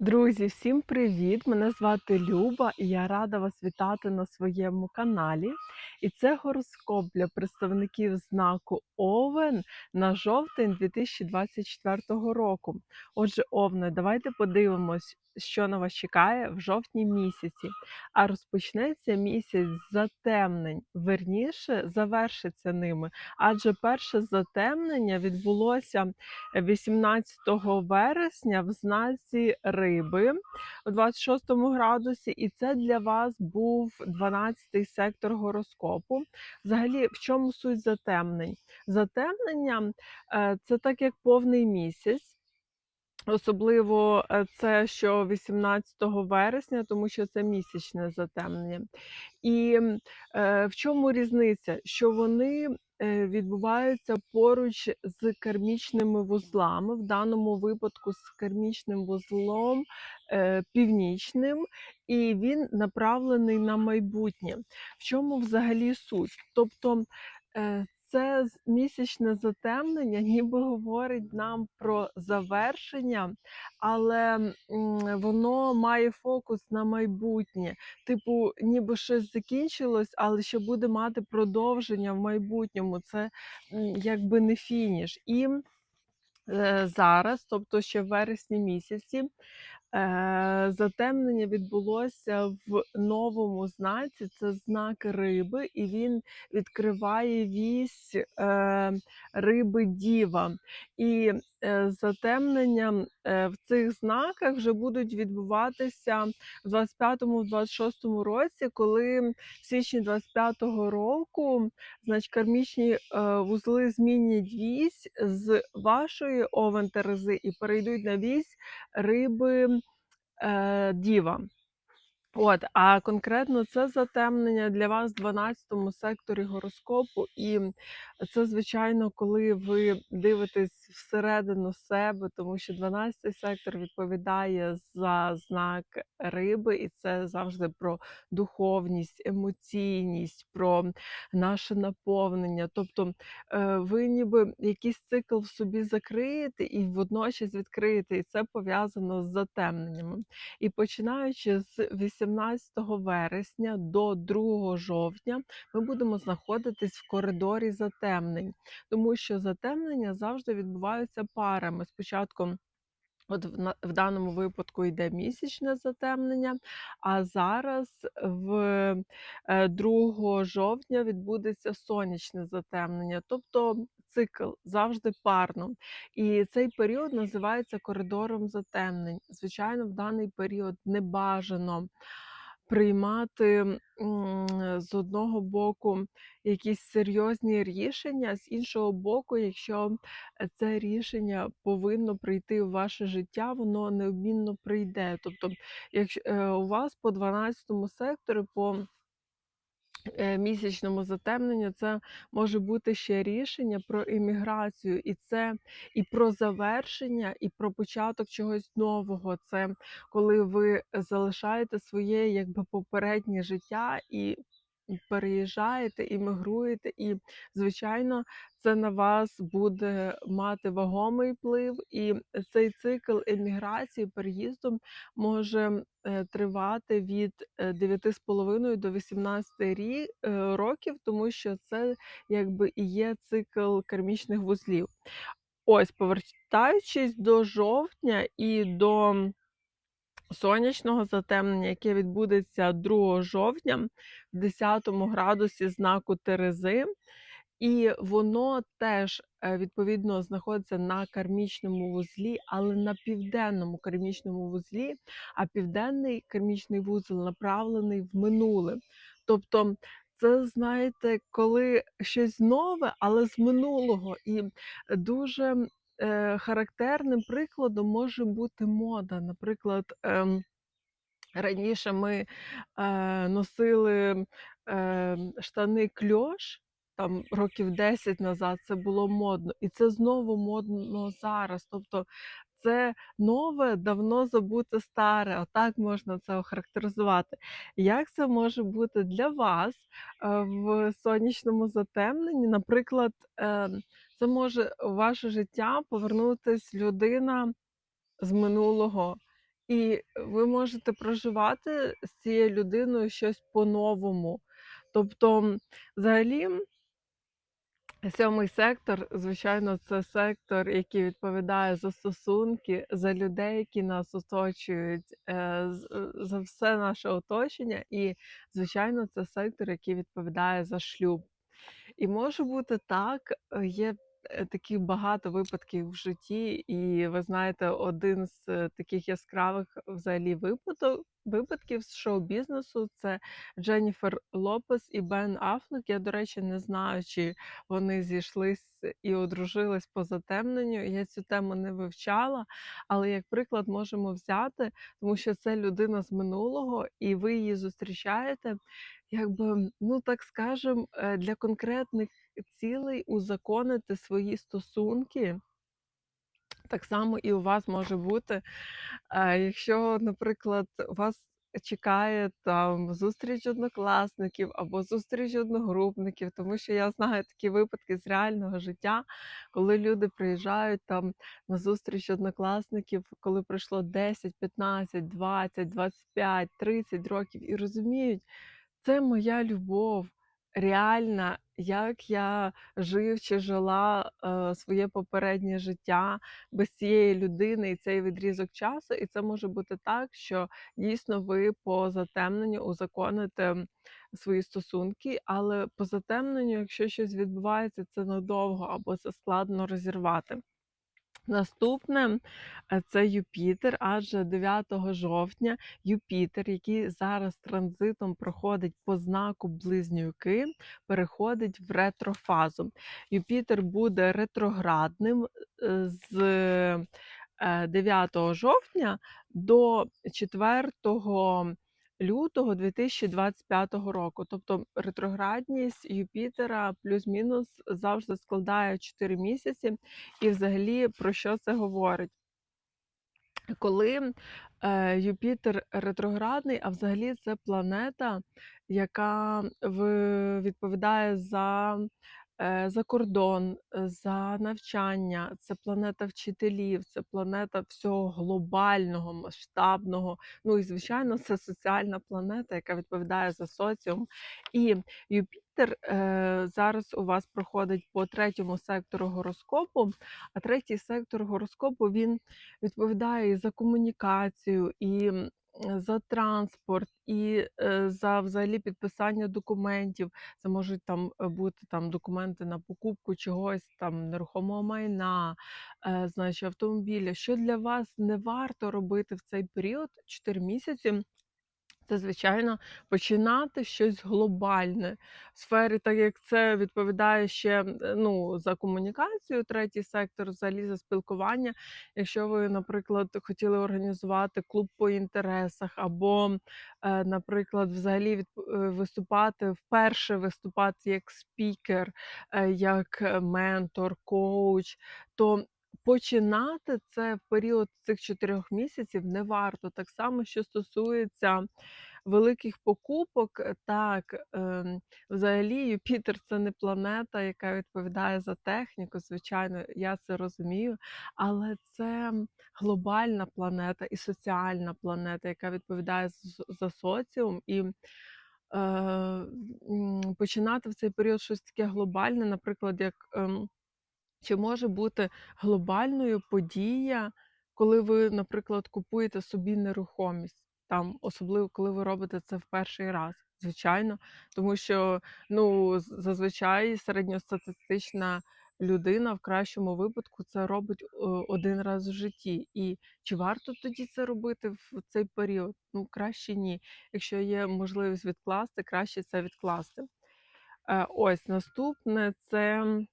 Друзі, всім привіт! Мене звати Люба, і я рада вас вітати на своєму каналі. І це гороскоп для представників знаку Овен на жовтень 2024 року. Отже, Овне, давайте подивимось, що на вас чекає в жовтні місяці. А розпочнеться місяць затемнень, верніше завершиться ними. Адже перше затемнення відбулося 18 вересня в знаці Риби у 26 градусі, і це для вас був 12-й сектор гороскопу. Взагалі, в чому суть затемнень? Затемнення е, це так як повний місяць. Особливо е, це що 18 вересня, тому що це місячне затемнення. І е, в чому різниця? Що вони відбуваються поруч з кармічними вузлами, в даному випадку з кармічним вузлом е, північним, і він направлений на майбутнє. В чому взагалі суть? Тобто е, це місячне затемнення ніби говорить нам про завершення, але воно має фокус на майбутнє. Типу, ніби щось закінчилось, але ще буде мати продовження в майбутньому. Це якби не фініш. І е, зараз, тобто ще в вересні місяці, затемнення відбулося в новому знаці, це знак риби, і він відкриває вісь е, риби діва. І е, затемнення е, в цих знаках вже будуть відбуватися в 25-26 році, коли в січні 25-го року значить, кармічні е, вузли змінять вісь з вашої овен Терези і перейдуть на вісь риби е, Діва. От, а конкретно це затемнення для вас в 12 секторі гороскопу, і це, звичайно, коли ви дивитесь всередину себе, тому що 12 сектор відповідає за знак риби, і це завжди про духовність, емоційність, про наше наповнення. Тобто е, ви ніби якийсь цикл в собі закриєте і водночас відкриєте, і це пов'язано з затемненнями. І починаючи з 18 вересня до 2 жовтня, ми будемо знаходитись в коридорі затемнень, тому що затемнення завжди відбуваються парами. Спочатку От в, даному випадку йде місячне затемнення, а зараз в е, 2 жовтня відбудеться сонячне затемнення, тобто цикл завжди парно. І цей період називається коридором затемнень. Звичайно, в даний період не бажано приймати з одного боку якісь серйозні рішення, з іншого боку, якщо е, це рішення повинно прийти в ваше життя, воно неодмінно прийде. Тобто, якщо е, у вас по 12 сектору, по місячному затемненню, це може бути ще рішення про імміграцію, і це і про завершення, і про початок чогось нового. Це коли ви залишаєте своє якби попереднє життя і переїжджаєте, іммігруєте, і, звичайно, це на вас буде мати вагомий вплив, і цей цикл еміграції, переїзду може е, тривати від е, 9,5 до 18 рі, е, років, тому що це якби і є цикл кармічних вузлів. Ось, повертаючись до жовтня і до сонячного затемнення, яке відбудеться 2 жовтня в 10 градусі знаку Терези. І воно теж е, відповідно знаходиться на кармічному вузлі, але на південному кармічному вузлі, а південний кармічний вузол направлений в минуле. Тобто, це знаєте, коли щось нове, але з минулого. І дуже характерним прикладом може бути мода. Наприклад, ем, раніше ми е, носили е, штани кльош. Там років 10 назад це було модно, і це знову модно зараз. Тобто це нове, давно забуте старе. Отак можна це охарактеризувати. Як це може бути для вас е, в сонячному затемненні? Наприклад, е, це може у ваше життя повернутись людина з минулого. і ви можете проживати з цією людиною щось по-новому. Тобто, взагалі Сьомий сектор, звичайно, це сектор, який відповідає за стосунки, за людей, які нас оточують, е, е, за все наше оточення. І, звичайно, це сектор, який відповідає за шлюб. І може бути так, е, є таких багато випадків в житті, і ви знаєте, один з е, таких яскравих взагалі випадок, випадків з шоу-бізнесу це Дженніфер Лопес і Бен Аффлек. Я, до речі, не знаю, чи вони зійшлись і одружились по затемненню. Я цю тему не вивчала, але як приклад можемо взяти, тому що це людина з минулого, і ви її зустрічаєте якби, ну так скажем, е, для конкретних цілей узаконити свої стосунки. Так само і у вас може бути, якщо, наприклад, вас чекає там зустріч однокласників або зустріч одногрупників, тому що я знаю такі випадки з реального життя, коли люди приїжджають там на зустріч однокласників, коли пройшло 10, 15, 20, 25, 30 років, і розуміють, це моя любов реальна, як я жив чи жила е, своє попереднє життя без цієї людини і цей відрізок часу. І це може бути так, що дійсно ви по затемненню узаконите свої стосунки, але по затемненню, якщо щось відбувається, це надовго або це складно розірвати. Наступне е, це Юпітер, адже 9 жовтня Юпітер, який зараз транзитом проходить по знаку Близнюки, переходить в ретрофазу. Юпітер буде ретроградним е, з е, 9 жовтня до 4 лютого 2025 року. Тобто ретроградність Юпітера плюс-мінус завжди складає 4 місяці. І взагалі про що це говорить? Коли е, Юпітер ретроградний, а взагалі це планета, яка в- відповідає за, за кордон, е, за навчання, це планета вчителів, це планета всього глобального, масштабного. Ну і звичайно, це соціальна планета, яка відповідає за соціум. І Юпітер е, зараз у вас проходить по третьому сектору гороскопу, а третій сектор гороскопу він відповідає і за комунікацію, і за транспорт, і е, за взагалі підписання документів. Це можуть там е, бути там документи на покупку чогось, там нерухомого майна, е, значить, автомобіля. Що для вас не варто робити в цей період 4 місяці? Це, звичайно, починати щось глобальне в сфері, так як це відповідає ще е, ну, за комунікацію, третій сектор, взагалі за спілкування. Якщо ви, наприклад, хотіли організувати клуб по інтересах, або, е, наприклад, взагалі е, виступати вперше виступати як спікер, як ментор, коуч, то починати це в період цих чотирьох місяців не варто. Так само, що стосується великих покупок, е, так, ем, взагалі Юпітер це не планета, яка відповідає за техніку. Звичайно, я це розумію, але це глобальна планета і соціальна планета, яка відповідає за соціум. І е, починати в цей період щось таке глобальне, наприклад, як. Чи може бути глобальною подія, коли ви, наприклад, купуєте собі нерухомість, там, особливо коли ви робите це в перший раз? Звичайно, тому що ну, зазвичай середньостатистична людина в кращому випадку це робить е, один раз в житті. І чи варто тоді це робити в цей період? Ну, краще ні. Якщо є можливість відкласти, краще це відкласти. Е, Ось наступне це. Е,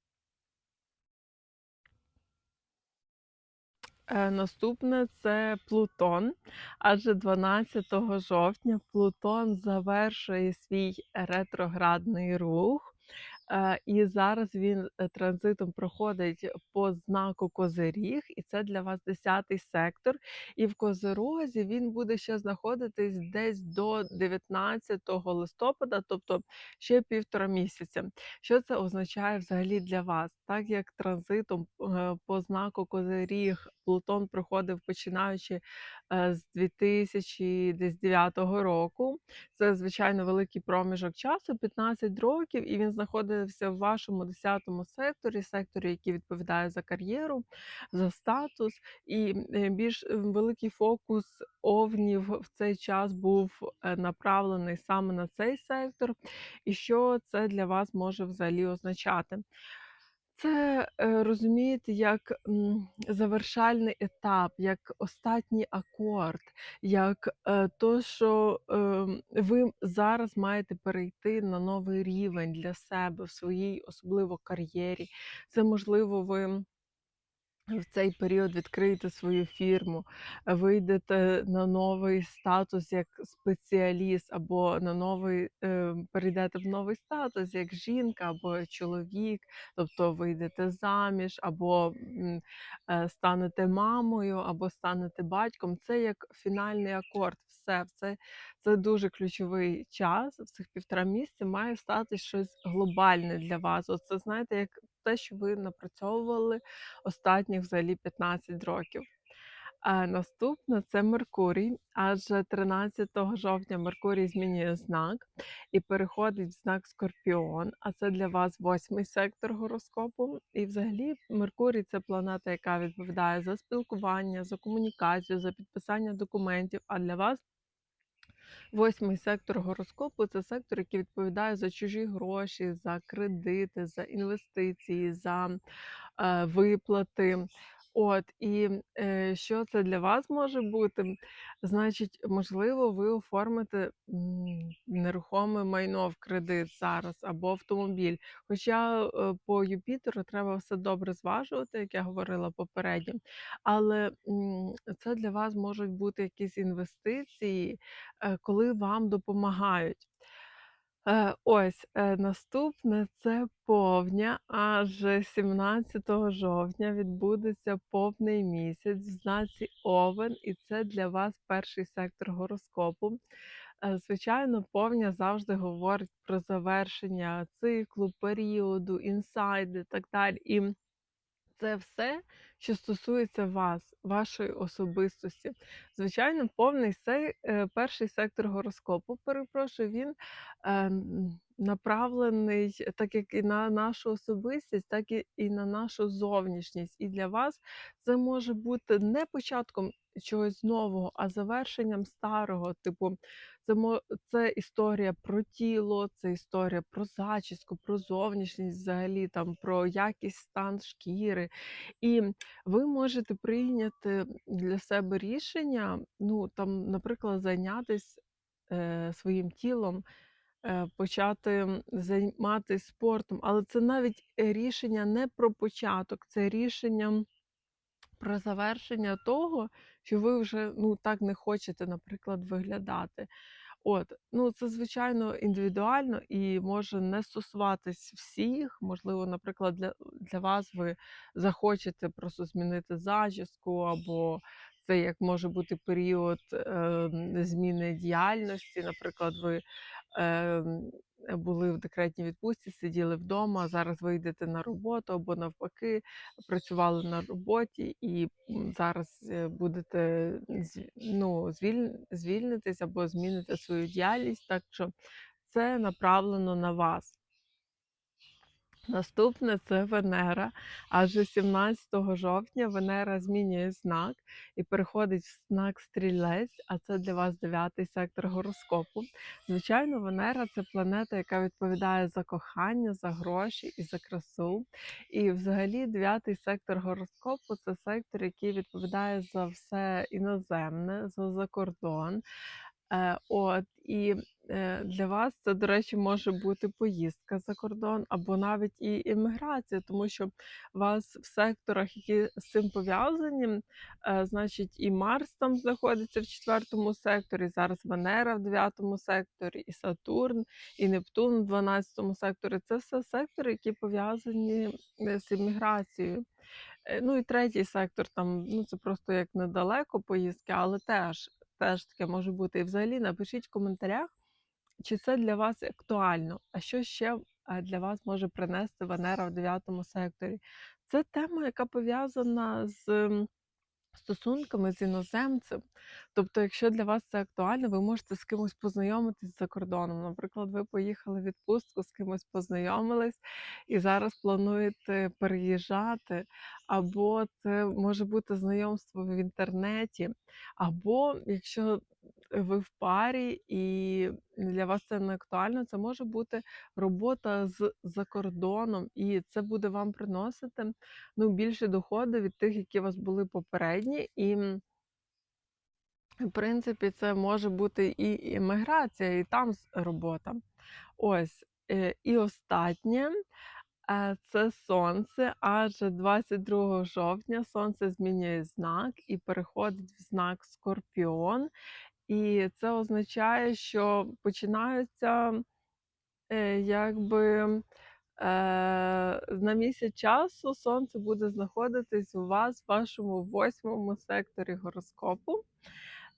Наступне це Плутон, адже 12 жовтня Плутон завершує свій ретроградний рух. Е, і зараз він, е, транзитом проходить по знаку Козиріг, і це для вас 10 сектор. І в Козирозі він буде ще знаходитись десь до 19 листопада, тобто ще півтора місяця. Що це означає взагалі для вас? Так як транзитом, е, по знаку Козиріг Плутон проходив починаючи, е, з 2009 року. Це, звичайно, великий проміжок часу, 15 років, і він знаходився в вашому 10 секторі, секторі, який відповідає за кар'єру, за статус. І, е, більш е, великий фокус овнів в цей час був, е, направлений саме на цей сектор. І що це для вас може взагалі означати? Це, е, розумієте, як, завершальний етап, як останній акорд, як, е, то, що, ем, ви зараз маєте перейти на новий рівень для себе в своїй особливо кар'єрі. Це, можливо, ви в цей період відкриєте свою фірму, вийдете на новий статус як спеціаліст, або на новий е, перейдете в новий статус як жінка або чоловік, тобто вийдете заміж, або е, станете мамою, або станете батьком. Це як фінальний акорд. Все, це, це дуже ключовий час. В цих півтора місяця має стати щось глобальне для вас. Оце знаєте, як те, що ви напрацьовували останніх взагалі 15 років. А наступне це Меркурій, адже 13 жовтня Меркурій змінює знак і переходить в знак Скорпіон, а це для вас восьмий сектор гороскопу. І взагалі Меркурій це планета, яка відповідає за спілкування, за комунікацію, за підписання документів. А для вас Восьмий сектор гороскопу це сектор, який відповідає за чужі гроші, за кредити, за інвестиції, за е, виплати. От і е, що це для вас може бути? Значить, можливо, ви оформите нерухоме майно в кредит зараз або автомобіль. Хоча е, по Юпітеру треба все добре зважувати, як я говорила попередньо, але м, це для вас можуть бути якісь інвестиції, е, коли вам допомагають. Е, ось, е, наступне це повня, Аж 17 жовтня відбудеться повний місяць в знаці Овен, і це для вас перший сектор гороскопу. Е, звичайно, повня завжди говорить про завершення циклу, періоду, інсайди так далі. І це все, що стосується вас, вашої особистості. Звичайно, повний сей, е, перший сектор гороскопу, перепрошую, він е, направлений так як і на нашу особистість, так і, і на нашу зовнішність. І для вас це може бути не початком чогось нового, а завершенням старого. Типу, це, це історія про тіло, це історія про зачіску, про зовнішність, взагалі там про якість стан шкіри. І ви можете прийняти для себе рішення, ну там, наприклад, зайнятися е, своїм тілом, е, почати займатися спортом, але це навіть рішення не про початок, це рішення про завершення того, що ви вже ну так не хочете, наприклад, виглядати. От, ну це звичайно індивідуально і може не стосуватись всіх. Можливо, наприклад, для, для вас ви захочете просто змінити зачіску, або це як може бути період е, зміни діяльності. Наприклад, ви е, були в декретній відпустці, сиділи вдома, зараз ви йдете на роботу або навпаки, працювали на роботі і зараз е, будете ну, звіль, звільнитись або змінити свою діяльність, так що це направлено на вас. Наступне це Венера. Адже 17 жовтня Венера змінює знак і переходить в знак стрілець, а це для вас дев'ятий сектор гороскопу. Звичайно, Венера це планета, яка відповідає за кохання, за гроші і за красу. І взагалі дев'ятий сектор гороскопу це сектор, який відповідає за все іноземне, за закордон. Е, от і Е, Для вас це, до речі, може бути поїздка за кордон або навіть і імміграція, тому що вас в секторах, які з цим пов'язані, е, значить, і Марс там знаходиться в четвертому секторі, зараз Венера в дев'ятому секторі, і Сатурн, і Нептун в дванадцятому секторі. Це все сектори, які пов'язані е, з імміграцією. Е, Ну і третій сектор, там ну це просто як недалеко поїздки, але теж, теж таке може бути. І взагалі напишіть в коментарях, чи це для вас актуально? А що ще е, для вас може принести Венера в дев'ятому секторі? Це тема, яка пов'язана з стосунками з іноземцем. Тобто, якщо для вас це актуально, ви можете з кимось познайомитись за кордоном. Наприклад, ви поїхали в відпустку, з кимось познайомились і зараз плануєте переїжджати, або це може бути знайомство в інтернеті, або якщо ви в парі і для вас це не актуально, це може бути робота з за кордоном, і це буде вам приносити ну, більше доходи від тих, які у вас були попередні. І в принципі, це може бути і імміграція, і там робота. Ось. е, І останнє е, це сонце, адже 22 жовтня сонце змінює знак і переходить в знак Скорпіон. І це означає, що починаються е, якби е, на місяць часу сонце буде знаходитись у вас в вашому восьмому секторі гороскопу.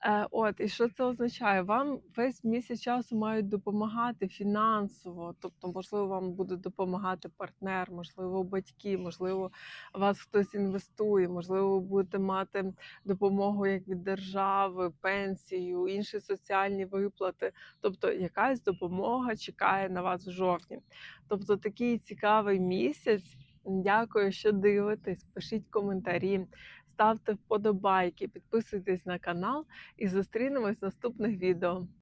Е, от, і що це означає? Вам весь місяць часу мають допомагати фінансово, тобто, можливо, вам буде допомагати партнер, можливо, батьки, можливо, вас хтось інвестує, можливо, ви будете мати допомогу як від держави, пенсію, інші соціальні виплати. Тобто, якась допомога чекає на вас в жовтні. Тобто, такий цікавий місяць. Дякую, що дивитесь. Пишіть коментарі, ставте вподобайки, підписуйтесь на канал і зустрінемось в наступних відео.